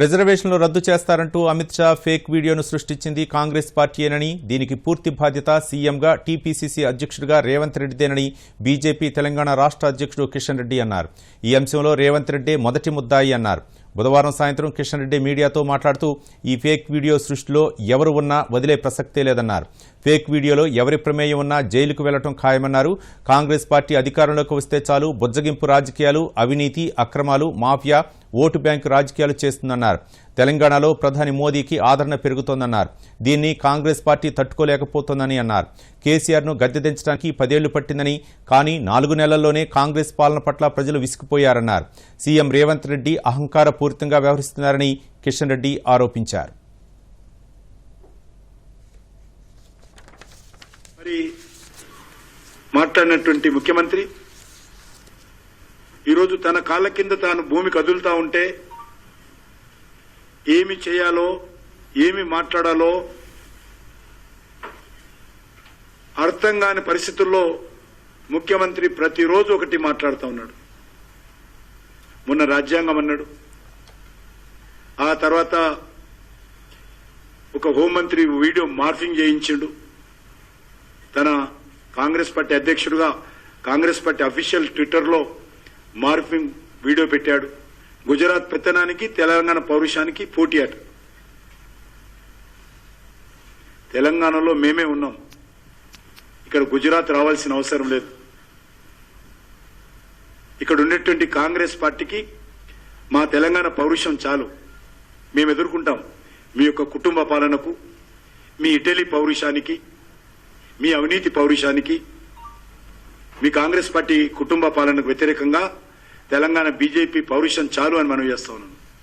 రిజర్వేషన్లు రద్దు చేస్తారంటూ అమిత్ షా ఫేక్ వీడియోను సృష్టించింది కాంగ్రెస్ పార్టీయేనని దీనికి పూర్తి బాధ్యత సీఎంగా టీపీసీసీ అధ్యక్షుడిగా రేవంత్ రెడ్డిదేనని బీజేపీ తెలంగాణ రాష్ట్ర అధ్యక్షుడు కిషన్ రెడ్డి అన్నారు. ఈ అంశంలో రేవంత్ రెడ్డి మొదటి ముద్దాయి అన్నారు. బుధవారం సాయంత్రం కిషన్ రెడ్డి మీడియాతో మాట్లాడుతూ ఈ ఫేక్ వీడియో సృష్టిలో ఎవరు ఉన్నా వదిలే ప్రసక్తే లేదన్నారు. ఫేక్ వీడియోలో ఎవరి ప్రమేయం ఉన్నా జైలుకు వెళ్ళటం ఖాయమన్నారు. కాంగ్రెస్ పార్టీ అధికారంలోకి వస్తే చాలు బుజ్జగింపు రాజకీయాలు అవినీతి అక్రమాలు మాఫియా ఓటు బ్యాంకు రాజకీయాలు చేస్తుందన్నారు. తెలంగాణలో ప్రధాని మోదీకి ఆదరణ పెరుగుతోందన్నారు. దీన్ని కాంగ్రెస్ పార్టీ తట్టుకోలేకపోతోందని అన్నారు. కేసీఆర్ను గద్దె దించడానికి పదేళ్ళు పట్టిందని కానీ నాలుగు నెలల్లోనే కాంగ్రెస్ పాలన పట్ల ప్రజలు విసిగిపోయారన్నారు. సీఎం రేవంత్ రెడ్డి అహంకారపూరితంగా వ్యవహరిస్తున్నారని కిషన్ రెడ్డి ఆరోపించారు. మరి మాట్లాడినటువంటి ముఖ్యమంత్రి ఈరోజు తన కాళ్ళ కింద తాను భూమి కదులుతా ఉంటే ఏమి చేయాలో ఏమి మాట్లాడాలో అర్థం కాని పరిస్థితుల్లో ముఖ్యమంత్రి ప్రతిరోజు ఒకటి మాట్లాడుతూ ఉన్నాడు. మొన్న రాజ్యాంగం అన్నాడు. ఆ తర్వాత ఒక హోంమంత్రి వీడియో మార్ఫింగ్ చేయించిండు. తన కాంగ్రెస్ పార్టీ అధ్యక్షుడుగా కాంగ్రెస్ పార్టీ అఫీషియల్ ట్విట్టర్లో మార్ఫింగ్ వీడియో పెట్టాడు. గుజరాత్ పెత్తనానికి తెలంగాణ పౌరుషానికి పోటీ అట. తెలంగాణలో మేమే ఉన్నాం. ఇక్కడ గుజరాత్ రావాల్సిన అవసరం లేదు. ఇక్కడ ఉన్నటువంటి కాంగ్రెస్ పార్టీకి మా తెలంగాణ పౌరుషం చాలు. మేము ఎదుర్కొంటాం. మీ యొక్క కుటుంబ పాలనకు మీ ఇటలీ పౌరుషానికి మీ అవినీతి పౌరుషానికి మీ కాంగ్రెస్ పార్టీ కుటుంబ పాలనకు వ్యతిరేకంగా తెలంగాణ బీజేపీ పౌరుషం చాలు అని మనం చేస్తా ఉన్నాను